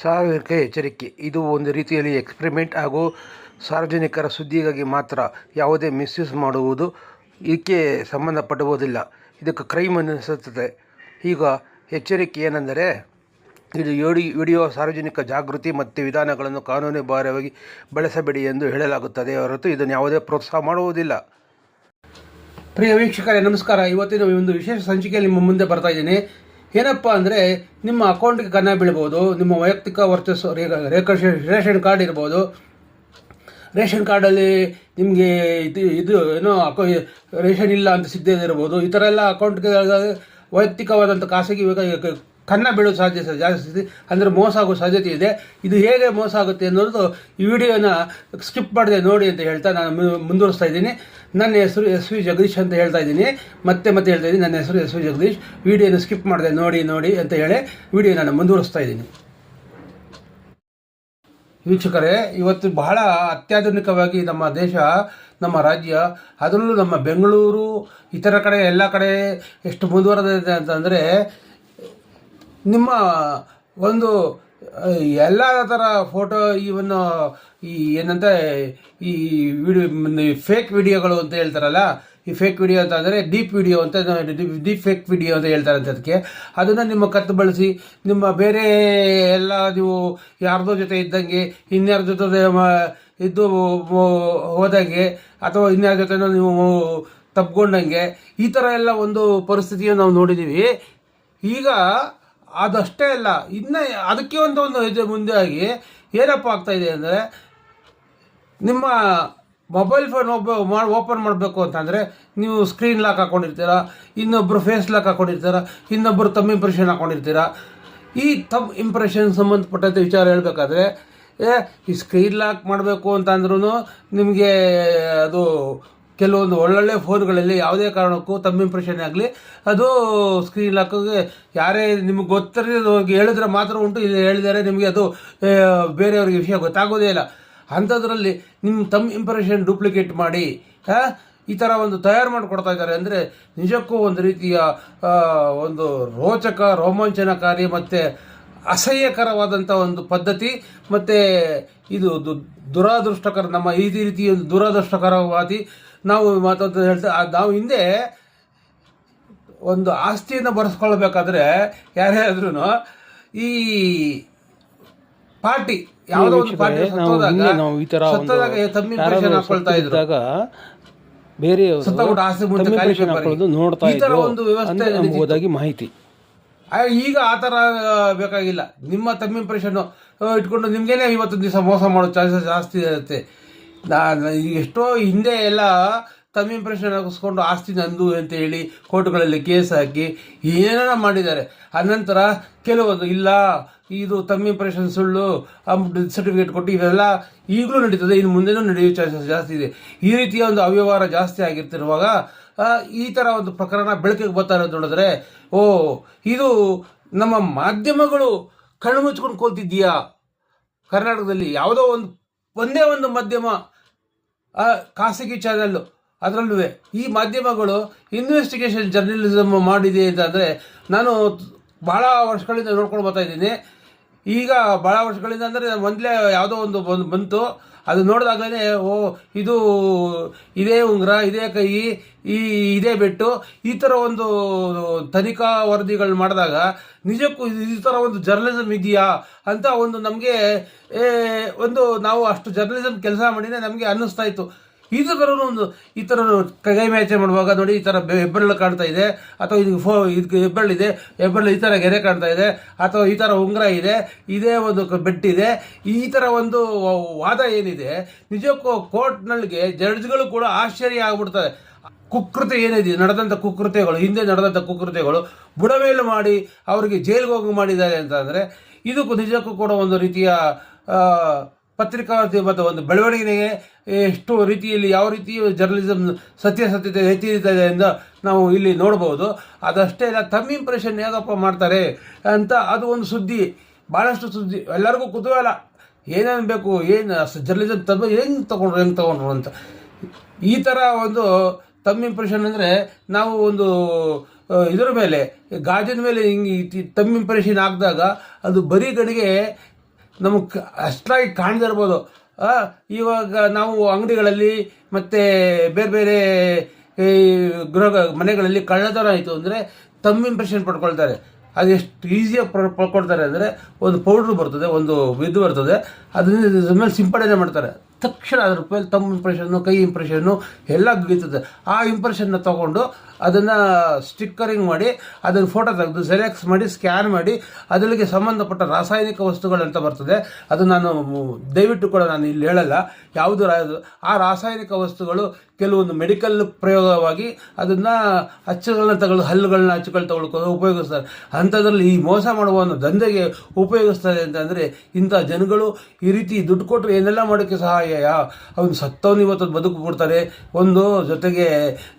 ಸಾರ್ವಜನಿಕ ಎಚ್ಚರಿಕೆ. ಇದು ಒಂದು ರೀತಿಯಲ್ಲಿ ಎಕ್ಸ್ಪರಿಮೆಂಟ್ ಹಾಗೂ ಸಾರ್ವಜನಿಕರ ಸುದ್ದಿಗಾಗಿ ಮಾತ್ರ ಯಾವುದೇ ಮಿಸ್ಯೂಸ್ ಮಾಡುವುದು ಇದಕ್ಕೆ ಸಂಬಂಧಪಡುವುದಿಲ್ಲ. ಇದಕ್ಕೆ ಕ್ರೈಮ್ ಅನ್ನಿಸುತ್ತದೆ ಈಗ ಎಚ್ಚರಿಕೆ ಏನೆಂದರೆ, ಇದು ಯೋಡಿ, ವಿಡಿಯೋ ಸಾರ್ವಜನಿಕ ಜಾಗೃತಿ ಮತ್ತು ವಿಧಾನಗಳನ್ನು ಕಾನೂನುಬಾಹಿರವಾಗಿ ಬಳಸಬೇಡಿ ಎಂದು ಹೇಳಲಾಗುತ್ತದೆ. ಹೊರತು ಇದನ್ನು ಯಾವುದೇ ಪ್ರೋತ್ಸಾಹ ಮಾಡುವುದಿಲ್ಲ. ಪ್ರಿಯ ವೀಕ್ಷಕರೇ, ನಮಸ್ಕಾರ. ಇವತ್ತಿನ ಒಂದು ವಿಶೇಷ ಸಂಚಿಕೆಯಲ್ಲಿ ನಿಮ್ಮ ಮುಂದೆ ಬರ್ತಾ ಇದ್ದೀನಿ. ಏನಪ್ಪ ಅಂದರೆ ನಿಮ್ಮ ಅಕೌಂಟ್ಗೆ ಕನ್ನ ಬೀಳ್ಬೋದು, ನಿಮ್ಮ ವೈಯಕ್ತಿಕ ರೇಖಾ ರೇಷನ್ ಕಾರ್ಡ್ ಇರ್ಬೋದು. ರೇಷನ್ ಕಾರ್ಡಲ್ಲಿ ನಿಮಗೆ ಇದು ಇದು ಏನೋ ಅಕೌ ರೇಷನ್ ಇಲ್ಲ ಅಂತ ಸಿಗದೇ ಇರ್ಬೋದು. ಈ ಥರ ಎಲ್ಲ ಅಕೌಂಟ್ಗೆ ವೈಯಕ್ತಿಕವಾದಂಥ ಖಾಸಗಿ ಕನ್ನ ಬೀಳೋ ಸಾಧ್ಯತೆ ಜಾಸ್ತಿ ಅಂದರೆ ಮೋಸ ಆಗೋ ಸಾಧ್ಯತೆ ಇದೆ. ಇದು ಹೇಗೆ ಮೋಸ ಆಗುತ್ತೆ ಅನ್ನೋದು ಈ ವಿಡಿಯೋನ ಸ್ಕಿಪ್ ಮಾಡದೆ ನೋಡಿ ಅಂತ ಹೇಳ್ತಾ ನಾನು ಮುಂದುವರಿಸ್ತಾ ಇದ್ದೀನಿ. ನನ್ನ ಹೆಸರು ಎಸ್ ವಿ ಜಗದೀಶ್ ಅಂತ ಹೇಳ್ತಾ ಇದ್ದೀನಿ. ಮತ್ತೆ ಮತ್ತೆ ಹೇಳ್ತಾ ಇದ್ದೀನಿ. ನನ್ನ ಹೆಸರು ಎಸ್ ವಿ ಜಗದೀಶ್. ವಿಡಿಯೋನ ಸ್ಕಿಪ್ ಮಾಡಿದೆ ನೋಡಿ ನೋಡಿ ಅಂತ ಹೇಳಿ ವಿಡಿಯೋ ನಾನು ಮುಂದುವರಿಸ್ತಾ ಇದ್ದೀನಿ. ವೀಕ್ಷಕರೇ, ಇವತ್ತು ಬಹಳ ಅತ್ಯಾಧುನಿಕವಾಗಿ ನಮ್ಮ ದೇಶ, ನಮ್ಮ ರಾಜ್ಯ, ಅದರಲ್ಲೂ ನಮ್ಮ ಬೆಂಗಳೂರು, ಇತರ ಕಡೆ, ಎಲ್ಲ ಕಡೆ ಎಷ್ಟು ಮುಂದುವರೆದಿದೆ ಅಂತಂದರೆ ನಿಮ್ಮ ಒಂದು ಎಲ್ಲ ಥರ ಫೋಟೋ ಇವನ್ನು ಈ ಏನಂತ, ಈ ವಿಡಿಯೋ ಫೇಕ್ ವಿಡಿಯೋಗಳು ಅಂತ ಹೇಳ್ತಾರಲ್ಲ, ಈ ಫೇಕ್ ವಿಡಿಯೋ ಅಂತ ಅಂದರೆ ಡೀಪ್ ವಿಡಿಯೋ ಅಂತ ಡೀಪ್ ಫೇಕ್ ವಿಡಿಯೋ ಅಂತ ಹೇಳ್ತಾರೆ ಅಂತ ಅದಕ್ಕೆ. ಅದನ್ನು ನಿಮ್ಮ ಕತ್ತು ಬಳಸಿ, ನಿಮ್ಮ ಬೇರೆ ಎಲ್ಲ ನೀವು ಯಾರ್ದೋ ಜೊತೆ ಇದ್ದಂಗೆ, ಇನ್ಯಾರ ಜೊತೆ ಇದ್ದು ಹೋದಂಗೆ, ಅಥವಾ ಇನ್ಯಾರ ಜೊತೆ ನೀವು ತಪ್ಕೊಂಡಂಗೆ, ಈ ಥರ ಎಲ್ಲ ಒಂದು ಪರಿಸ್ಥಿತಿಯನ್ನು ನಾವು ನೋಡಿದ್ದೀವಿ ಈಗ ಅದಷ್ಟೇ ಅಲ್ಲ, ಇನ್ನ ಅದಕ್ಕೆ ಒಂದು ಒಂದು ಹೆಜ್ಜೆ ಮುಂದೆ ಆಗಿ ಏನಪ್ಪ ಆಗ್ತಾ ಇದೆ ಅಂದರೆ ನಿಮ್ಮ ಮೊಬೈಲ್ ಫೋನ್ ಒಬ್ಬ ಮಾಡಿ ಓಪನ್ ಮಾಡಬೇಕು ಅಂತಂದರೆ ನೀವು ಸ್ಕ್ರೀನ್ ಲಾಕ್ ಹಾಕೊಂಡಿರ್ತೀರ ಇನ್ನೊಬ್ಬರು ಫೇಸ್ ಲಾಕ್ ಹಾಕೊಂಡಿರ್ತೀರ ಇನ್ನೊಬ್ಬರು ತಮ್ಮ ಇಂಪ್ರೆಷನ್ ಹಾಕೊಂಡಿರ್ತೀರ. ಈ ತಮ್ಮ ಇಂಪ್ರೆಷನ್ ಸಂಬಂಧಪಟ್ಟಂತೆ ವಿಚಾರ ಹೇಳಬೇಕಾದ್ರೆ ಈ ಸ್ಕ್ರೀನ್ ಲಾಕ್ ಮಾಡಬೇಕು ಅಂತಂದ್ರೂ ನಿಮಗೆ ಅದು ಕೆಲವೊಂದು ಒಳ್ಳೊಳ್ಳೆ ಫೋನ್ಗಳಲ್ಲಿ ಯಾವುದೇ ಕಾರಣಕ್ಕೂ ತಮ್ಮ ಇಂಪ್ರೆಷನ್ ಆಗಲಿ, ಅದು ಸ್ಕ್ರೀನ್ ಲಾಕಿಗೆ ಯಾರೇ ನಿಮಗೆ ಗೊತ್ತಿರೋದು ಹೇಳಿದ್ರೆ ಮಾತ್ರ ಉಂಟು, ಇಲ್ಲಿ ಹೇಳಿದರೆ ನಿಮಗೆ ಅದು ಬೇರೆಯವ್ರಿಗೆ ವಿಷಯ ಗೊತ್ತಾಗೋದೇ ಇಲ್ಲ. ಅಂಥದ್ರಲ್ಲಿ ನಿಮ್ಮ ತಮ್ಮ ಇಂಪ್ರೆಷನ್ ಡೂಪ್ಲಿಕೇಟ್ ಮಾಡಿ ಈ ಥರ ಒಂದು ತಯಾರು ಮಾಡಿಕೊಡ್ತಾ ಇದ್ದಾರೆ ಅಂದರೆ ನಿಜಕ್ಕೂ ಒಂದು ರೀತಿಯ ಒಂದು ರೋಚಕ, ರೋಮಾಂಚನಕಾರಿ ಮತ್ತು ಅಸಹ್ಯಕರವಾದಂಥ ಒಂದು ಪದ್ಧತಿ, ಮತ್ತು ಇದು ದುರಾದೃಷ್ಟಕರ ನಮ್ಮ ಈ ರೀತಿ ಒಂದು ದುರಾದೃಷ್ಟಕರವಾದಿ ನಾವು ಮಾತಾಡ್ತಾ ಹೇಳ್ತಾ ನಾವು ಹಿಂದೆ ಒಂದು ಆಸ್ತಿಯನ್ನು ಬರೆಸ್ಕೊಳ್ಬೇಕಾದ್ರೆ ಯಾರೇ ಆದ್ರೂ ಈ ಪಾರ್ಟಿ ಯಾವುದೋ ಒಂದು ಪಾರ್ಟಿ ನಾವು ಈ ತರ ಸತ್ತೋದಾಗ ತಮ್ಮ ಇಂಪ್ರೆಷನ್ ಹಾಕೊಳ್ತಾ ಇದ್ದಾಗ ಬೇರೆ ಆಸ್ತಿ ನೋಡ್ತಾ ಈ ತರ ಒಂದು ವ್ಯವಸ್ಥೆ ಹೋದಾಗಿ ಮಾಹಿತಿ. ಈಗ ಆ ಥರ ಬೇಕಾಗಿಲ್ಲ. ನಿಮ್ಮ ತಮ್ಮ ಇಂಪ್ರೆಷನ್ ಇಟ್ಕೊಂಡು ನಿಮಗೇನೆ ಇವತ್ತು ದಿವಸ ಮೋಸ ಮಾಡೋ ಚಾನ್ಸಸ್ ಜಾಸ್ತಿ ಇರುತ್ತೆ. ಎಷ್ಟೋ ಹಿಂದೆ ಎಲ್ಲ ತಮ್ಮ ಇಂಪ್ರೆಷನ್ ಹಾಕಿಸ್ಕೊಂಡು ಆಸ್ತಿ ನಂದು ಅಂತ ಹೇಳಿ ಕೋರ್ಟ್ಗಳಲ್ಲಿ ಕೇಸ್ ಹಾಕಿ ಏನೇನೋ ಮಾಡಿದ್ದಾರೆ. ಅನಂತರ ಕೆಲವೊಂದು, ಇಲ್ಲ, ಇದು ತಮ್ಮ ಇಂಪ್ರೆಷನ್ ಸುಳ್ಳು ಸರ್ಟಿಫಿಕೇಟ್ ಕೊಟ್ಟು ಇವೆಲ್ಲ ಈಗಲೂ ನಡೀತದೆ, ಇನ್ನು ಮುಂದೆನೂ ನಡೆಯೋ ಚಾನ್ಸಸ್ ಜಾಸ್ತಿ ಇದೆ. ಈ ರೀತಿಯ ಒಂದು ಅವ್ಯವಹಾರ ಜಾಸ್ತಿ ಆಗಿರ್ತಿರುವಾಗ ಈ ಥರ ಒಂದು ಪ್ರಕರಣ ಬೆಳಕಿಗೆ ಬರ್ತಾರೆ ಅಂತ ನೋಡಿದ್ರೆ, ಓ, ಇದು ನಮ್ಮ ಮಾಧ್ಯಮಗಳು ಕಣ್ಮುಚ್ಕೊಂಡು ಕೂತಿದ್ದೀಯಾ? ಕರ್ನಾಟಕದಲ್ಲಿ ಯಾವುದೋ ಒಂದು, ಒಂದೇ ಒಂದು ಮಾಧ್ಯಮ ಖಾಸಗಿ ಚಾನೆಲ್ಲು ಅದರಲ್ಲೂ ಈ ಮಾಧ್ಯಮಗಳು ಇನ್ವೆಸ್ಟಿಗೇಷನ್ ಜರ್ನಲಿಸಮ್ ಮಾಡಿದೆ ಅಂತಂದರೆ ನಾನು ಭಾಳ ವರ್ಷಗಳಿಂದ ನೋಡ್ಕೊಂಡು ಬರ್ತಾ ಇದ್ದೀನಿ. ಈಗ ಭಾಳ ವರ್ಷಗಳಿಂದ ಅಂದರೆ ಮೊದಲೇ ಯಾವುದೋ ಒಂದು ಬಂದು ಬಂತು. ಅದು ನೋಡಿದಾಗಲೇ ಓ, ಇದು ಇದೇ ಉಂಗುರ, ಇದೇ ಕೈ, ಈ, ಇದೇ ಬೆಟ್ಟು, ಈ ಥರ ಒಂದು ತನಿಖಾ ವರದಿಗಳು ಮಾಡಿದಾಗ ನಿಜಕ್ಕೂ ಈ ಥರ ಒಂದು ಜರ್ನಲಿಸಮ್ ಇದೆಯಾ ಅಂತ ಒಂದು ನಮಗೆ ಒಂದು ನಾವು ಅಷ್ಟು ಜರ್ನಲಿಸಮ್ ಕೆಲಸ ಮಾಡಿನೇ ನಮಗೆ ಅನ್ನಿಸ್ತಾ ಇತ್ತು. ಇದು ಒಂದು ಈ ಥರ ಕೈ ಮ್ಯಾಚ್ ಮಾಡುವಾಗ ನೋಡಿ ಈ ಥರ ಹೆಬ್ಬೆರಳು ಕಾಣ್ತಾ ಇದೆ. ಅಥವಾ ಇದು ಫೋ ಇದಕ್ಕೆ ಹೆಬ್ಬೆರಳಿದೆ ಹೆಬ್ಬೆರಳು ಈ ಥರ ಗೆರೆ ಕಾಣ್ತಾ ಇದೆ. ಅಥವಾ ಈ ಥರ ಉಂಗುರ ಇದೆ. ಇದೇ ಒಂದು ಬೆಟ್ಟಿದೆ ಈ ಥರ ಒಂದು ವಾದ ಏನಿದೆ, ನಿಜಕ್ಕೂ ಕೋರ್ಟ್ನಲ್ಲಿಗೆ ಜಡ್ಜ್ಗಳು ಕೂಡ ಆಶ್ಚರ್ಯ ಆಗ್ಬಿಡ್ತದೆ ಕುಕೃತಿ ಏನಿದೆ? ನಡೆದಂಥ ಕುಕೃತ್ಯಗಳು, ಹಿಂದೆ ನಡೆದಂಥ ಕುಕೃತ್ಯಗಳು ಬುಡಮೇಲು ಮಾಡಿ ಅವರಿಗೆ ಜೈಲಿಗೆ ಹೋಗಿ ಮಾಡಿದ್ದಾರೆ ಅಂತಂದರೆ ಇದಕ್ಕೂ ನಿಜಕ್ಕೂ ಕೂಡ ಒಂದು ರೀತಿಯ ಆ, ಪತ್ರಿಕಾತ್ಮಕ ಒಂದು ಬೆಳವಣಿಗೆಗೆ ಎಷ್ಟು ರೀತಿಯಲ್ಲಿ ಯಾವ ರೀತಿ ಜರ್ನಲಿಸಮ್ ಸತ್ಯಾಸತ್ಯತೆ ಎತ್ತಿದೆ ಎಂದು ನಾವು ಇಲ್ಲಿ ನೋಡ್ಬೋದು ಅದಷ್ಟೇ ಇಲ್ಲ ತಮ್ಮ ಇಂಪ್ರೆಷನ್ ಹೇಗಪ್ಪ ಮಾಡ್ತಾರೆ ಅಂತ ಅದು ಒಂದು ಸುದ್ದಿ ಭಾಳಷ್ಟು ಸುದ್ದಿ ಎಲ್ಲರಿಗೂ ಕುತೂಹಲ. ಏನೇನು ಬೇಕು ಏನು ಜರ್ನಲಿಸಮ್ ತಮ್ಮ ಹೆಂಗೆ ತೊಗೊಂಡ್ರು ಹೆಂಗೆ ತೊಗೊಂಡ್ರು ಅಂತ. ಈ ಥರ ಒಂದು ತಮ್ಮ ಇಂಪ್ರೆಷನ್ ಅಂದರೆ ನಾವು ಒಂದು ಇದರ ಮೇಲೆ ಗಾಜಿನ ಮೇಲೆ ಹಿಂಗೆ ತಮ್ಮ ಇಂಪ್ರೆಷನ್ ಹಾಕಿದಾಗ ಅದು ಬರೀ ಗಡಿಗೆ ನಮಗೆ ಅಷ್ಟಾಗಿ ಕಾಣದೇ ಇರ್ಬೋದು. ಇವಾಗ ನಾವು ಅಂಗಡಿಗಳಲ್ಲಿ ಮತ್ತು ಬೇರೆ ಬೇರೆ, ಈ ಗೃಹ ಮನೆಗಳಲ್ಲಿ ಕಳ್ಳತನ ಆಯಿತು ಅಂದರೆ ತಮ್ಮ ಇಂಪ್ರೆಷನ್ ಪಡ್ಕೊಳ್ತಾರೆ. ಅದು ಎಷ್ಟು ಈಸಿಯಾಗಿ ಪಡ್ಕೊಳ್ತಾರೆ ಅಂದರೆ ಒಂದು ಪೌಡ್ರ್ ಬರ್ತದೆ, ಒಂದು ಇದು ಬರ್ತದೆ. ಅದನ್ನ ಮೇಲೆ ಸಿಂಪಡಣೆ ಮಾಡ್ತಾರೆ. ತಕ್ಷಣ ಅದ್ರ ಮೇಲೆ ತಮ್ಮ ಇಂಪ್ರೆಷನ್ನು ಕೈ ಇಂಪ್ರೆಷನ್ನು ಎಲ್ಲ ಗೀತದೆ ಆ ಇಂಪ್ರೆಷನ್ನ ತಗೊಂಡು ಅದನ್ನು ಸ್ಟಿಕ್ಕರಿಂಗ್ ಮಾಡಿ, ಅದನ್ನು ಫೋಟೋ ತೆಗೆದು ಸೆಲೆಕ್ಸ್ ಮಾಡಿ ಸ್ಕ್ಯಾನ್ ಮಾಡಿ ಅದರಲ್ಲಿಗೆ ಸಂಬಂಧಪಟ್ಟ ರಾಸಾಯನಿಕ ವಸ್ತುಗಳಂತ ಬರ್ತದೆ. ಅದು ನಾನು ದಯವಿಟ್ಟು ಕೂಡ ನಾನು ಇಲ್ಲಿ ಹೇಳಲ್ಲ. ಯಾವುದು ಆ ರಾಸಾಯನಿಕ ವಸ್ತುಗಳು ಕೆಲವೊಂದು ಮೆಡಿಕಲ್ ಪ್ರಯೋಗವಾಗಿ ಅದನ್ನು ಅಚ್ಚುಗಳನ್ನ ತಗೊಳ್ಳೋ, ಹಲ್ಲುಗಳನ್ನ ಅಚ್ಚುಗಳು ತಗೊಳ್ಕೊಂಡು ಉಪಯೋಗಿಸ್ತಾರೆ. ಅಂಥದ್ರಲ್ಲಿ ಈ ಮೋಸ ಮಾಡುವ ಒಂದು ದಂಧೆಗೆ ಉಪಯೋಗಿಸ್ತಾರೆ ಅಂತಂದರೆ ಇಂಥ ಜನಗಳು ಈ ರೀತಿ ದುಡ್ಡು ಕೊಟ್ಟರೆ ಏನೆಲ್ಲ ಮಾಡೋಕ್ಕೆ ಸಹಾಯ? ಅವನು ಸತ್ತವನು ಇವತ್ತು ಬದುಕು ಬಿಡ್ತಾರೆ ಒಂದು ಜೊತೆಗೆ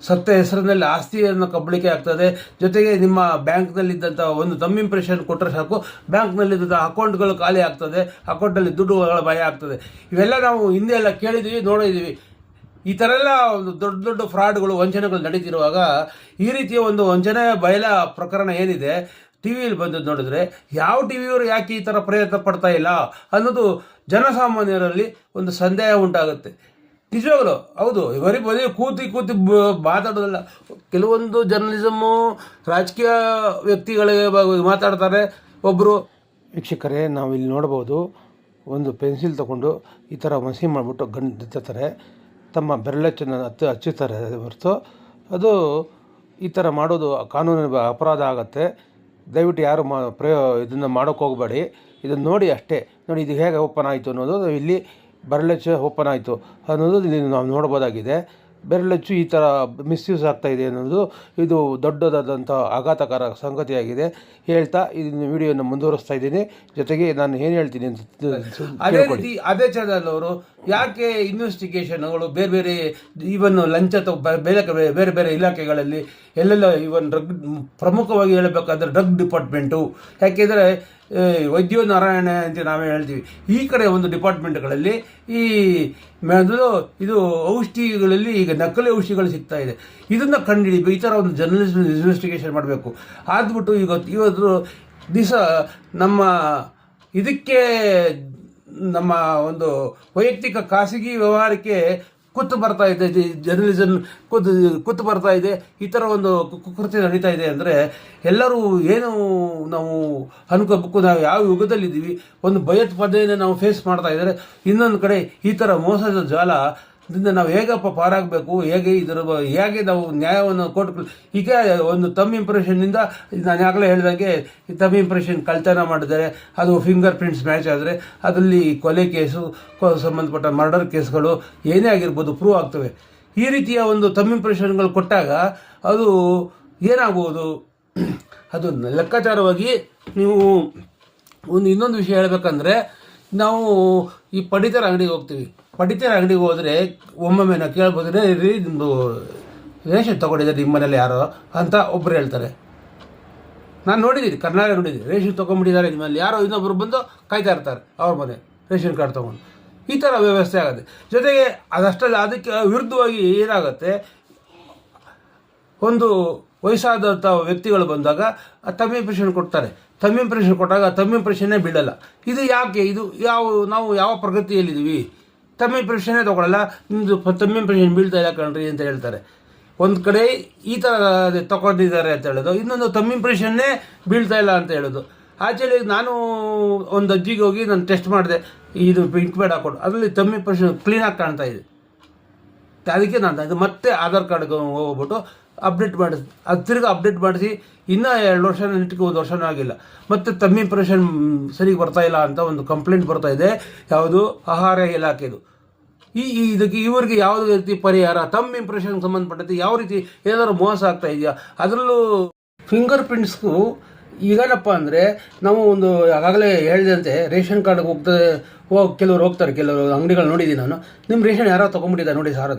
ಸತ್ತ ಹೆಸರಿನಲ್ಲಿ ಆಸ್ತಿಯನ್ನು ಕಬ್ಬಳಿಕೆ ಆಗ್ತದೆ. ಜೊತೆಗೆ ನಿಮ್ಮ ಬ್ಯಾಂಕ್ನಲ್ಲಿದ್ದಂಥ ಒಂದು ತಮ್ಮ ಇಂಪ್ರೆಷನ್ ಕೊಟ್ಟರೆ ಸಾಕು. ಬ್ಯಾಂಕ್ನಲ್ಲಿದ್ದಂಥ ಅಕೌಂಟ್ಗಳು ಖಾಲಿ ಆಗ್ತದೆ. ಅಕೌಂಟಲ್ಲಿ ದುಡ್ಡುಗಳ ಭಯ ಆಗ್ತದೆ. ಇವೆಲ್ಲ ನಾವು ಹಿಂದೆ ಎಲ್ಲ ಕೇಳಿದ್ದೀವಿ ನೋಡಿದ್ದೀವಿ ಈ ಥರ ಎಲ್ಲ ಒಂದು ದೊಡ್ಡ ದೊಡ್ಡ ಫ್ರಾಡ್ಗಳು, ವಂಚನೆಗಳು ನಡೀತಿರುವಾಗ ಈ ರೀತಿಯ ಒಂದು ವಂಚನೆ ಬಯಲ ಪ್ರಕರಣ ಏನಿದೆ? ಟಿ ವಿಯಲ್ಲಿ ಬಂದು ನೋಡಿದ್ರೆ ಯಾವ ಟಿ ವಿಯವರು ಯಾಕೆ ಈ ಥರ ಪ್ರಯತ್ನ ಪಡ್ತಾ ಇಲ್ಲ ಅನ್ನೋದು ಜನಸಾಮಾನ್ಯರಲ್ಲಿ ಒಂದು ಸಂದೇಹ ಉಂಟಾಗುತ್ತೆ. ನಿಜವಾಗಲು ಹೌದು, ಬರೀ ಬರೀ ಕೂತಿ ಕೂತಿ ಮಾತಾಡೋದಲ್ಲ. ಕೆಲವೊಂದು ಜರ್ನಲಿಸಮ್ಮು ರಾಜಕೀಯ ವ್ಯಕ್ತಿಗಳಿಗೆ ಮಾತಾಡ್ತಾರೆ. ಒಬ್ಬರು ವೀಕ್ಷಕರೇ, ನಾವು ಇಲ್ಲಿ ನೋಡ್ಬೋದು, ಒಂದು ಪೆನ್ಸಿಲ್ ತಗೊಂಡು ಈ ಥರ ಮಸಿ ಮಾಡಿಬಿಟ್ಟು ಗಂಡು ಹತ್ತಾರೆ ತಮ್ಮ ಬೆರಳಚ್ಚನ್ನು ಹತ್ತು ಹಚ್ಚುತ್ತಾರೆ ಹೊರತು. ಅದು ಈ ಥರ ಮಾಡೋದು ಕಾನೂನಿನ ಅಪರಾಧ ಆಗುತ್ತೆ. ದಯವಿಟ್ಟು ಯಾರು ಮಾ, ಪ್ರಯೋ, ಇದನ್ನು ಮಾಡೋಕ್ಕೆ ಹೋಗಬೇಡಿ. ಇದನ್ನು ನೋಡಿ ಅಷ್ಟೇ. ನೋಡಿ, ಇದು ಹೇಗೆ ಓಪನ್ ಆಯಿತು ಅನ್ನೋದು ಇಲ್ಲಿ ಬೆರಳಚ್ಚು ಓಪನ್ ಆಯಿತು ಅನ್ನೋದು ಇಲ್ಲಿ ನಾವು ನೋಡ್ಬೋದಾಗಿದೆ. ಬೆರಳಚ್ಚು ಈ ಥರ ಮಿಸ್ಯೂಸ್ ಆಗ್ತಾ ಇದೆ ಅನ್ನೋದು ಇದು ದೊಡ್ಡದಾದಂಥ ಆಘಾತಕರ ಸಂಗತಿಯಾಗಿದೆ. ಹೇಳ್ತಾ ಇದನ್ನು ವಿಡಿಯೋನ ಮುಂದುವರಿಸ್ತಾ ಇದ್ದೀನಿ. ಜೊತೆಗೆ ನಾನು ಏನು ಹೇಳ್ತೀನಿ ಅಂತ ಅದೇ ರೀತಿ ಅದೇ ಚಾನಲ್ ಅವರು ಯಾಕೆ ಇನ್ವೆಸ್ಟಿಗೇಷನ್ಗಳು ಬೇರೆ ಬೇರೆ ಈವನ್ ಲಂಚ ತಗೋ ಬೇರೆ ಬೇರೆ- ಬೇರೆ ಬೇರೆ ಇಲಾಖೆಗಳಲ್ಲಿ ಎಲ್ಲೆಲ್ಲ ಇವನ್ ಡ್ರಗ್ ಪ್ರಮುಖವಾಗಿ ಹೇಳಬೇಕಾದ್ರೆ ಡ್ರಗ್ ಡಿಪಾರ್ಟ್ಮೆಂಟು. ಯಾಕೆಂದರೆ ವೈದ್ಯ ನಾರಾಯಣ ಅಂತ ನಾವೇ ಹೇಳ್ತೀವಿ. ಈ ಕಡೆ ಒಂದು ಡಿಪಾರ್ಟ್ಮೆಂಟ್ಗಳಲ್ಲಿ ಈ ಮೊದಲು ಇದು ಔಷಧಿಗಳಲ್ಲಿ ಈಗ ನಕಲಿ ಔಷಧಿಗಳು ಸಿಗ್ತಾ ಇದೆ. ಇದನ್ನು ಕಂಡುಹಿಡಿಬೇಕು. ಈ ಥರ ಒಂದು ಜರ್ನಲಿಸ್ಟ್ ಇನ್ವೆಸ್ಟಿಗೇಷನ್ ಮಾಡಬೇಕು. ಆದ್ಬಿಟ್ಟು ಈಗ ಇವತ್ತು ದಿವಸ ನಮ್ಮ ಇದಕ್ಕೆ ನಮ್ಮ ಒಂದು ವೈಯಕ್ತಿಕ ಖಾಸಗಿ ವ್ಯವಹಾರಕ್ಕೆ ಕುತ್ತು ಬರ್ತಾ ಇದೆ ಜರ್ನಲಿಸಮ್ ಕೂತು ಕುತ್ತು ಬರ್ತಾ ಇದೆ. ಈ ಥರ ಒಂದು ಕೃತಿ ಕುಕೃತ್ಯ ನಡೀತಾ ಇದೆ ಅಂದರೆ ಎಲ್ಲರೂ ಏನು ನಾವು ಅನ್ಕೋಬೇಕು, ನಾವು ಯಾವ ಯುಗದಲ್ಲಿದ್ದೀವಿ, ಒಂದು ಭಯೋತ್ಪಾದನೆಯನ್ನು ನಾವು ಫೇಸ್ ಮಾಡ್ತಾ ಇದ್ದಾರೆ. ಇನ್ನೊಂದು ಕಡೆ ಈ ಥರ ಮೋಸದ ಜಾಲ ಇದರಿಂದ ನಾವು ಹೇಗಪ್ಪ ಪಾರಾಗಬೇಕು? ಹೇಗೆ ಇದರ ಹೇಗೆ ನಾವು ನ್ಯಾಯವನ್ನು ಕೊಟ್ಟು ಹೀಗೆ ಒಂದು ತಮ್ಮ ಇಂಪ್ರೆಷನ್ನಿಂದ ನಾನು ಆಗಲೇ ಹೇಳಿದಂಗೆ ಈ ತಮ್ಮ ಇಂಪ್ರೆಷನ್ ಕಳ್ತನ ಮಾಡಿದರೆ ಅದು ಫಿಂಗರ್ ಪ್ರಿಂಟ್ಸ್ ಮ್ಯಾಚ್ ಆದರೆ ಅದರಲ್ಲಿ ಕೊಲೆ ಕೇಸು ಸಂಬಂಧಪಟ್ಟ ಮರ್ಡರ್ ಕೇಸ್ಗಳು ಏನೇ ಆಗಿರ್ಬೋದು ಪ್ರೂವ್ ಆಗ್ತವೆ. ಈ ರೀತಿಯ ಒಂದು ತಮ್ಮ ಇಂಪ್ರೆಷನ್ಗಳು ಕೊಟ್ಟಾಗ ಅದು ಏನಾಗ್ಬೋದು ಅದು ಲೆಕ್ಕಾಚಾರವಾಗಿ ನೀವು ಒಂದು ಇನ್ನೊಂದು ವಿಷಯ ಹೇಳಬೇಕಂದ್ರೆ ನಾವು ಈ ಪಡಿತರ ಅಂಗಡಿಗೆ ಹೋಗ್ತೀವಿ. ಪಡಿತರ ಅಂಗಡಿಗೆ ಹೋದರೆ ಒಮ್ಮೊಮ್ಮೆ ನಾವು ಕೇಳ್ಬೋದ್ರೆ ರೀ ನಿಮ್ಮದು ರೇಷನ್ ತೊಗೊಂಡಿದ್ದಾರೆ ನಿಮ್ಮ ಮನೇಲಿ ಯಾರೋ? ಅಂತ ಒಬ್ಬರು ಹೇಳ್ತಾರೆ. ನಾನು ನೋಡಿದ್ದೀನಿ ಕರ್ನಾಟಕ ನೋಡಿದ್ದೀನಿ ರೇಷನ್ ತೊಗೊಂಡ್ಬಿಟ್ಟಿದ್ದಾರೆ ನಿಮ್ಮಲ್ಲಿ ಯಾರೋ? ಇನ್ನೊಬ್ಬರು ಬಂದು ಕಾಯ್ತಾ ಇರ್ತಾರೆ ಅವ್ರ ಮನೆ, ರೇಷನ್ ಕಾರ್ಡ್ ತೊಗೊಂಡು. ಈ ಥರ ವ್ಯವಸ್ಥೆ ಆಗುತ್ತೆ. ಜೊತೆಗೆ ಅದಷ್ಟಲ್ಲ, ಅದಕ್ಕೆ ವಿರುದ್ಧವಾಗಿ ಏನಾಗುತ್ತೆ, ಒಂದು ವಯಸ್ಸಾದಂಥ ವ್ಯಕ್ತಿಗಳು ಬಂದಾಗ ತಮ್ಮ ಇಂಪ್ರೆಷನ್ ಕೊಡ್ತಾರೆ. ತಮ್ಮ ಇಂಪ್ರೆಷನ್ ಕೊಟ್ಟಾಗ ತಮ್ಮ ಇಂಪ್ರೆಷನ್ನೇ ಬೀಳಲ್ಲ. ಇದು ಯಾಕೆ? ಇದು ಯಾವ, ನಾವು ಯಾವ ಪ್ರಗತಿಯಲ್ಲಿದ್ದೀವಿ? ತಮ್ಮ ಇಂಪ್ರೆಷನ್ನೇ ತೊಗೊಳಲ್ಲ ನಿಮ್ಮದು ತಮ್ಮ ಇಂಪ್ರೆಷನ್ ಬೀಳ್ತಾ ಇಲ್ಲ ಕಣ್ರಿ ಅಂತ ಹೇಳ್ತಾರೆ. ಒಂದು ಕಡೆ ಈ ಥರ ತಗೊಂಡಿದ್ದಾರೆ ಅಂತ ಹೇಳೋದು, ಇನ್ನೊಂದು ತಮ್ಮ ಇಂಪ್ರೆಷನ್ನೇ ಬೀಳ್ತಾ ಇಲ್ಲ ಅಂತ ಹೇಳೋದು. ಆಚೆಲಿ ನಾನು ಒಂದು ಅಜ್ಜಿಗೆ ಹೋಗಿ ನಾನು ಟೆಸ್ಟ್ ಮಾಡಿದೆ, ಇದು ಪಿಂಕ್ ಬೇಡ ಹಾಕೊಂಡು ಅದರಲ್ಲಿ ತಮ್ಮ ಇಂಪ್ರೆಷನ್ ಕ್ಲೀನಾಗಿ ಕಾಣ್ತಾ ಇದೆ. ಅದಕ್ಕೆ ನಾನು, ಅದು ಮತ್ತೆ ಆಧಾರ್ ಕಾರ್ಡ್ಗೆ ಹೋಗ್ಬಿಟ್ಟು ಅಪ್ಡೇಟ್ ಮಾಡಿಸಿ ಅದು ತಿರ್ಗಿ ಅಪ್ಡೇಟ್ ಮಾಡಿಸಿ ಇನ್ನೂ ಎರಡು ವರ್ಷ ನಿಟ್ಟಿಗೆ ಒಂದು ವರ್ಷನೂ ಆಗಿಲ್ಲ. ಮತ್ತು ತಮ್ಮ ಇಂಪ್ರೆಷನ್ ಸರಿಗೆ ಬರ್ತಾ ಇಲ್ಲ ಅಂತ ಒಂದು ಕಂಪ್ಲೇಂಟ್ ಬರ್ತಾ ಇದೆ. ಯಾವುದು? ಆಹಾರ ಇಲಾಖೆದು. ಈ ಇದಕ್ಕೆ ಇವರಿಗೆ ಯಾವುದೇ ರೀತಿ ಪರಿಹಾರ? ತಮ್ಮ ಇಂಪ್ರೆಷನ್ಗೆ ಸಂಬಂಧಪಟ್ಟಂತೆ ಯಾವ ರೀತಿ ಏನಾದರೂ ಮೋಸ ಆಗ್ತಾ ಇದೆಯಾ? ಅದರಲ್ಲೂ ಫಿಂಗರ್ ಪ್ರಿಂಟ್ಸ್ಗೂ ಈಗೇನಪ್ಪ ಅಂದರೆ ನಾವು ಒಂದು ಆಗಾಗಲೇ ಹೇಳಿದಂತೆ ರೇಷನ್ ಕಾರ್ಡ್ಗೆ ಹೋಗ್ತದೆ ಹೋಗಿ ಕೆಲವರು ಹೋಗ್ತಾರೆ, ಕೆಲವರು ಅಂಗಡಿಗಳು ನೋಡಿದ್ದೀನಿ ನಾನು. ನಿಮ್ಮ ರೇಷನ್ ಯಾರೋ ತೊಗೊಂಡ್ಬಿಟ್ಟಿದೆ ನೋಡಿ ಸರ್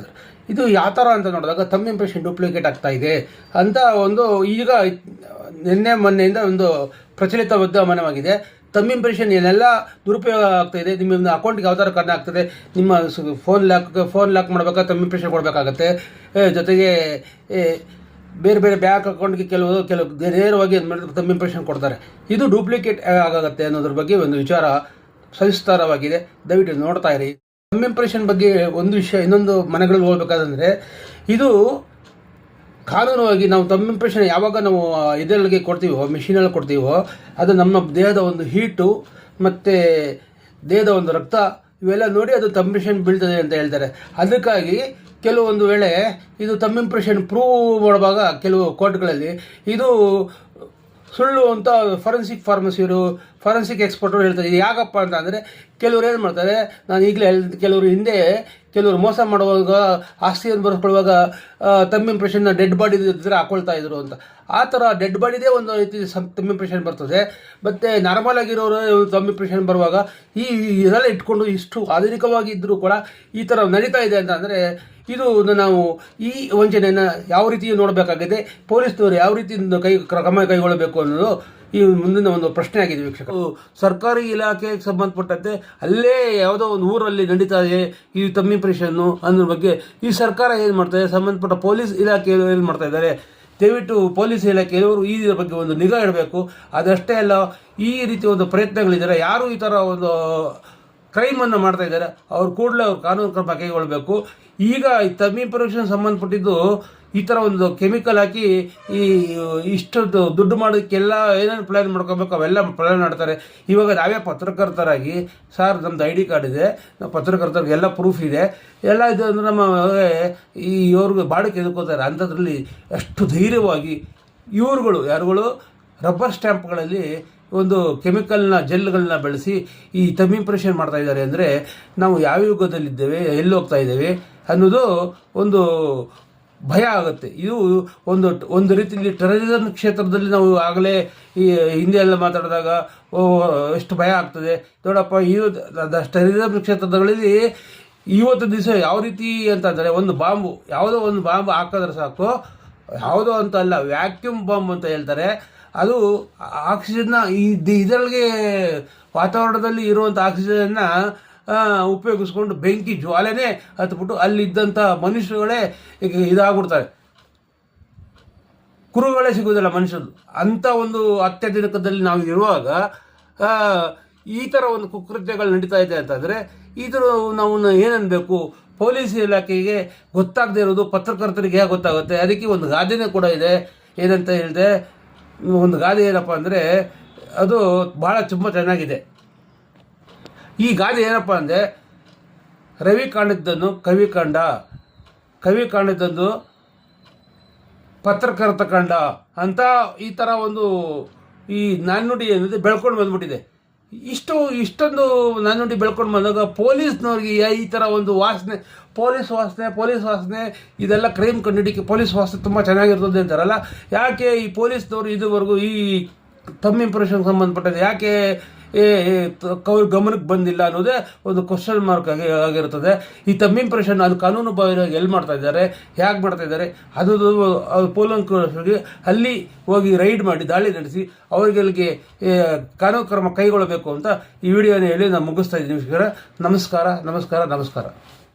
ಇದು ಯಾವ ಥರ ಅಂತ ನೋಡಿದಾಗ ತಮ್ಮ ಇಂಪ್ರೆಷನ್ ಡೂಪ್ಲಿಕೇಟ್ ಆಗ್ತಾ ಇದೆ ಅಂತ ಒಂದು ಈಗ ನಿನ್ನೆ ಮೊನ್ನೆಯಿಂದ ಒಂದು ಪ್ರಚಲಿತ ಉದ್ಯಮನವಾಗಿದೆ ತಮ್ಮ ಇಂಪ್ರೆಷನ್ ಏನೆಲ್ಲ ದುರುಪಯೋಗ ಆಗ್ತಾ ಇದೆ ನಿಮ್ಮ ಅಕೌಂಟ್ಗೆ ಯಾವ ಥರ ಕಾರಣ ಆಗ್ತದೆ, ನಿಮ್ಮ ಫೋನ್ ಲಾಕ್ ಫೋನ್ ಲಾಕ್ ಮಾಡಬೇಕಾ ತಮ್ಮ ಇಂಪ್ರೆಷನ್ ಕೊಡಬೇಕಾಗತ್ತೆ. ಜೊತೆಗೆ ಬೇರೆ ಬೇರೆ ಬ್ಯಾಂಕ್ ಅಕೌಂಟ್ಗೆ ಕೆಲವು ಕೆಲವು ನೇರವಾಗಿ ತಮ್ಮ ಇಂಪ್ರೆಷನ್ ಕೊಡ್ತಾರೆ. ಇದು ಡೂಪ್ಲಿಕೇಟ್ ಆಗುತ್ತೆ ಅನ್ನೋದ್ರ ಬಗ್ಗೆ ಒಂದು ವಿಚಾರ ಸವಿಸ್ತಾರವಾಗಿದೆ. ದಯವಿಟ್ಟು ನೋಡ್ತಾ ಇರಿ. ತಮ್ಮ ಇಂಪ್ರೆಷನ್ ಬಗ್ಗೆ ಒಂದು ವಿಷಯ, ಇನ್ನೊಂದು ಮನೆಗಳಲ್ಲಿ ಹೋಗ್ಬೇಕಾದಂದ್ರೆ, ಇದು ಕಾನೂನುವಾಗಿ ನಾವು ತಮ್ಮ ಇಂಪ್ರೆಷನ್ ಯಾವಾಗ ನಾವು ಇದರೊಳಗೆ ಕೊಡ್ತೀವೋ ಮಿಷಿನಲ್ಲಿ ಕೊಡ್ತೀವೋ, ಅದು ನಮ್ಮ ದೇಹದ ಒಂದು ಹೀಟು ಮತ್ತು ದೇಹದ ಒಂದು ರಕ್ತ ಇವೆಲ್ಲ ನೋಡಿ ಅದು ತಮ್ಮ ಬೀಳ್ತದೆ ಅಂತ ಹೇಳ್ತಾರೆ. ಅದಕ್ಕಾಗಿ ಕೆಲವೊಂದು ವೇಳೆ ಇದು ತಮ್ಮ ಇಂಪ್ರೆಷನ್ ಪ್ರೂವ್ ಮಾಡುವಾಗ ಕೆಲವು ಕೋರ್ಟ್ಗಳಲ್ಲಿ ಇದು ಸುಳ್ಳು ಅಂತ ಫಾರೆನ್ಸಿಕ್ ಫಾರ್ಮಸಿಯವರು ಫಾರೆನ್ಸಿಕ್ ಎಕ್ಸ್ಪರ್ಟರು ಹೇಳ್ತಾರೆ. ಇದು ಯಾಕಪ್ಪ ಅಂತ ಅಂದರೆ ಕೆಲವರು ಏನು ಮಾಡ್ತಾರೆ ನಾನು ಈಗಲೇ ಹೇಳಿದ ಕೆಲವರು ಹಿಂದೆ ಕೆಲವರು ಮೋಸ ಮಾಡುವಾಗ ಆಸ್ತಿಯನ್ನು ಬರೆಸ್ಕೊಳ್ಳುವಾಗ ಆ, ತಮ್ಮ ಇಂಪ್ರೆಷನ್ನ ಡೆಡ್ ಬಾಡಿ ಇದ್ದರೆ ಹಾಕೊಳ್ತಾ ಇದ್ರು ಅಂತ. ಆ ಥರ ಡೆಡ್ ಬಾಡಿದೇ ಒಂದು ರೀತಿ ತಮ್ಮ ಇಂಪ್ರೆಷನ್ ಬರ್ತದೆ. ಮತ್ತು ನಾರ್ಮಲ್ ಆಗಿರೋರು ತಮ್ಮ ಇಂಪ್ರೆಷನ್ ಬರುವಾಗ ಈ ಇದೆಲ್ಲ ಇಟ್ಕೊಂಡು ಇಷ್ಟು ಆಧುನಿಕವಾಗಿ ಇದ್ದರೂ ಕೂಡ ಈ ಥರ ನಡೀತಾ ಇದೆ ಅಂತ ಅಂದರೆ ಇದು ನಾವು ಈ ವಂಚನೆಯನ್ನು ಯಾವ ರೀತಿ ನೋಡಬೇಕಾಗಿದೆ ಪೊಲೀಸ್ನವರು ಯಾವ ರೀತಿ ಕೈ ಕ್ರಮ ಕೈಗೊಳ್ಳಬೇಕು ಅನ್ನೋದು ಈ ಮುಂದಿನ ಒಂದು ಪ್ರಶ್ನೆ ಆಗಿದೆ ವೀಕ್ಷಕ ಸರ್ಕಾರಿ ಇಲಾಖೆಗೆ ಸಂಬಂಧಪಟ್ಟಂತೆ ಅಲ್ಲೇ ಯಾವುದೋ ಒಂದು ಊರಲ್ಲಿ ನಡೀತಾ ಇದೆ ಈ ತಮ್ಮ ಇಂಪ್ರೆಷನ್ನು ಅನ್ನೋ ಬಗ್ಗೆ ಈ ಸರ್ಕಾರ ಏನು ಮಾಡ್ತಾರೆ ಸಂಬಂಧಪಟ್ಟ ಪೊಲೀಸ್ ಇಲಾಖೆಯವರು ಏನು ಮಾಡ್ತಾ ಇದ್ದಾರೆ? ದಯವಿಟ್ಟು ಪೊಲೀಸ್ ಇಲಾಖೆಯವರು ಈ ಬಗ್ಗೆ ಒಂದು ನಿಗಾ ಇಡಬೇಕು. ಅದಷ್ಟೇ ಅಲ್ಲ, ಈ ರೀತಿ ಒಂದು ಪ್ರಯತ್ನಗಳಿದ್ದಾರೆ. ಯಾರು ಈ ಥರ ಒಂದು ಕ್ರೈಮನ್ನು ಮಾಡ್ತಾ ಇದ್ದಾರೆ, ಅವ್ರು ಕೂಡಲೇ ಅವ್ರು ಕಾನೂನು ಕ್ರಮ ಕೈಗೊಳ್ಳಬೇಕು. ಈಗ ಈ ಪರೀಕ್ಷೆ ಸಂಬಂಧಪಟ್ಟಿದ್ದು ಈ ಥರ ಒಂದು ಕೆಮಿಕಲ್ ಹಾಕಿ ಈ ಇಷ್ಟು ದುಡ್ಡು ಮಾಡೋದಕ್ಕೆಲ್ಲ ಏನೇನು ಪ್ಲ್ಯಾನ್ ಮಾಡ್ಕೋಬೇಕು ಅವೆಲ್ಲ ಪ್ಲ್ಯಾನ್ ಮಾಡ್ತಾರೆ. ಇವಾಗ ನಾವೇ ಪತ್ರಕರ್ತರಾಗಿ, ಸರ್ ನಮ್ದು ಐ ಡಿ ಕಾರ್ಡ್ ಇದೆ ಪತ್ರಕರ್ತರಿಗೆ ಎಲ್ಲ ಪ್ರೂಫ್ ಇದೆ. ಎಲ್ಲ ಇದು ಅಂದ್ರೆ ನಮ್ಮ ಈ ಇವ್ರಿಗೆ ಬಾಡಿಗೆ ಎದುಕೋತಾರೆ. ಅಂಥದ್ರಲ್ಲಿ ಅಷ್ಟು ಧೈರ್ಯವಾಗಿ ಇವ್ರುಗಳು, ಯಾರುಗಳು ರಬ್ಬರ್ ಸ್ಟ್ಯಾಂಪ್ಗಳಲ್ಲಿ ಒಂದು ಕೆಮಿಕಲ್ನ ಜೆಲ್ಗಳನ್ನ ಬೆಳೆಸಿ ಈ ತಮ್ಮಿಂಪ್ರೆಷನ್ ಮಾಡ್ತಾ ಇದ್ದಾರೆ. ಅಂದರೆ ನಾವು ಯಾವ ಯುಗದಲ್ಲಿದ್ದೇವೆ, ಎಲ್ಲಿ ಹೋಗ್ತಾ ಇದ್ದೇವೆ ಅನ್ನೋದು ಒಂದು ಭಯ ಆಗುತ್ತೆ. ಇದು ಒಂದು ಒಂದು ರೀತಿಯಲ್ಲಿ ಟೆರರಿಸಮ್ ಕ್ಷೇತ್ರದಲ್ಲಿ ನಾವು ಆಗಲೇ ಈ ಹಿಂದೆ ಎಲ್ಲ ಮಾತಾಡಿದಾಗ ಎಷ್ಟು ಭಯ ಆಗ್ತದೆ. ನೋಡಪ್ಪ, ಈ ಟೆರರಿಸಮ್ ಕ್ಷೇತ್ರದಲ್ಲಿ ಇವತ್ತು ದಿವಸ ಯಾವ ರೀತಿ ಅಂತಂದರೆ ಒಂದು ಬಾಂಬು, ಯಾವುದೋ ಒಂದು ಬಾಂಬು ಹಾಕಿದ್ರೆ ಸಾಕು. ಯಾವುದೋ ಅಂತ ಅಲ್ಲ ವ್ಯಾಕ್ಯೂಮ್ ಬಾಂಬ್ ಅಂತ ಹೇಳ್ತಾರೆ. ಅದು ಆಕ್ಸಿಜನ್ನ ಇದರೊಳಗೆ ವಾತಾವರಣದಲ್ಲಿ ಇರುವಂಥ ಆಕ್ಸಿಜನ್ನ ಉಪಯೋಗಿಸ್ಕೊಂಡು ಬೆಂಕಿ ಜ್ವಾಲೆನೇ ಹತ್ಬಿಟ್ಟು ಅಲ್ಲಿದ್ದಂಥ ಮನುಷ್ಯರುಗಳೇ ಇದಾಗ್ಬಿಡ್ತಾರೆ. ಕುರುಗಳೇ ಸಿಗೋದಿಲ್ಲ ಮನುಷ್ಯರು. ಅಂಥ ಒಂದು ಅತ್ಯಾಧುನಿಕದಲ್ಲಿ ನಾವು ಇರುವಾಗ ಈ ಥರ ಒಂದು ಕುಕೃತ್ಯಗಳು ನಡೀತಾ ಇದೆ ಅಂತಂದರೆ ಇದ್ರ ನಾವು ಏನನ್ಬೇಕು? ಪೊಲೀಸ್ ಇಲಾಖೆಗೆ ಗೊತ್ತಾಗದೇ ಇರೋದು, ಪತ್ರಕರ್ತರಿಗೆ ಹೇಗೆ ಗೊತ್ತಾಗುತ್ತೆ? ಅದಕ್ಕೆ ಒಂದು ಗಾದೆನೇ ಕೂಡ ಇದೆ. ಏನಂತ ಹೇಳಿದೆ ಒಂದು ಗಾದೆ ಏನಪ್ಪ ಅಂದರೆ, ಅದು ಭಾಳ ತುಂಬ ಚೆನ್ನಾಗಿದೆ. ಈ ಗಾದೆ ಏನಪ್ಪ ಅಂದರೆ, ರವಿ ಕಾಣಿದ್ದನ್ನು ಕವಿ ಕಂಡ. ಕವಿ ಕಾಣಿದ್ದನ್ನು ಪತ್ರಕರ್ತ ಕಂಡ. ಅಂತ ಈ ಥರ ಒಂದು ಈ ನಾಣ್ಣುಡಿ ಏನಿದೆ ಬೆಳ್ಕೊಂಡು ಬಂದ್ಬಿಟ್ಟಿದೆ. ಇಷ್ಟು, ಇಷ್ಟೊಂದು ನಾಣ್ಣುಡಿ ಬೆಳ್ಕೊಂಡು ಬಂದಾಗ ಪೊಲೀಸ್ನವ್ರಿಗೆ ಈ ಥರ ಒಂದು ವಾಸನೆ, ಪೊಲೀಸ್ ವಾಸನೆ ಪೊಲೀಸ್ ವಾಸನೆ, ಇದೆಲ್ಲ ಕ್ರೈಮ್ ಕಂಡುಹಿಡಿಕೆ ಪೊಲೀಸ್ ವಾಸನೆ ತುಂಬ ಚೆನ್ನಾಗಿರ್ತದೆ ಅಂತಾರಲ್ಲ. ಯಾಕೆ ಈ ಪೊಲೀಸ್ನವರು ಇದುವರೆಗೂ ಈ ತಮ್ಮ ಇಂಪ್ರೆಷನ್ ಸಂಬಂಧಪಟ್ಟದ್ದು ಯಾಕೆ ಅವ್ರ ಗಮನಕ್ಕೆ ಬಂದಿಲ್ಲ ಅನ್ನೋದೇ ಒಂದು ಕ್ವಶನ್ ಮಾರ್ಕ್ ಆಗಿ, ಆಗಿರ್ತದೆ. ಈ ತಮ್ಮ ಇಂಪ್ರೆಷನ್ ಅದು ಕಾನೂನು ಬಾಹಿರವಾಗಿ ಎಲ್ಲಿ ಮಾಡ್ತಾ ಇದ್ದಾರೆ ಹೇಗೆ ಮಾಡ್ತಾ ಇದ್ದಾರೆ ಅದು ಪೊಲೀಸ್ ಅಲ್ಲಿ ಹೋಗಿ ರೈಡ್ ಮಾಡಿ, ದಾಳಿ ನಡೆಸಿ, ಅವರಿಗೆ ಕಾನೂನು ಕ್ರಮ ಕೈಗೊಳ್ಳಬೇಕು ಅಂತ ಈ ವಿಡಿಯೋನ ಹೇಳಿ ನಾನು ಮುಗಿಸ್ತಾ ಇದ್ದೀನಿ ನಮಸ್ಕಾರ ನಮಸ್ಕಾರ ನಮಸ್ಕಾರ.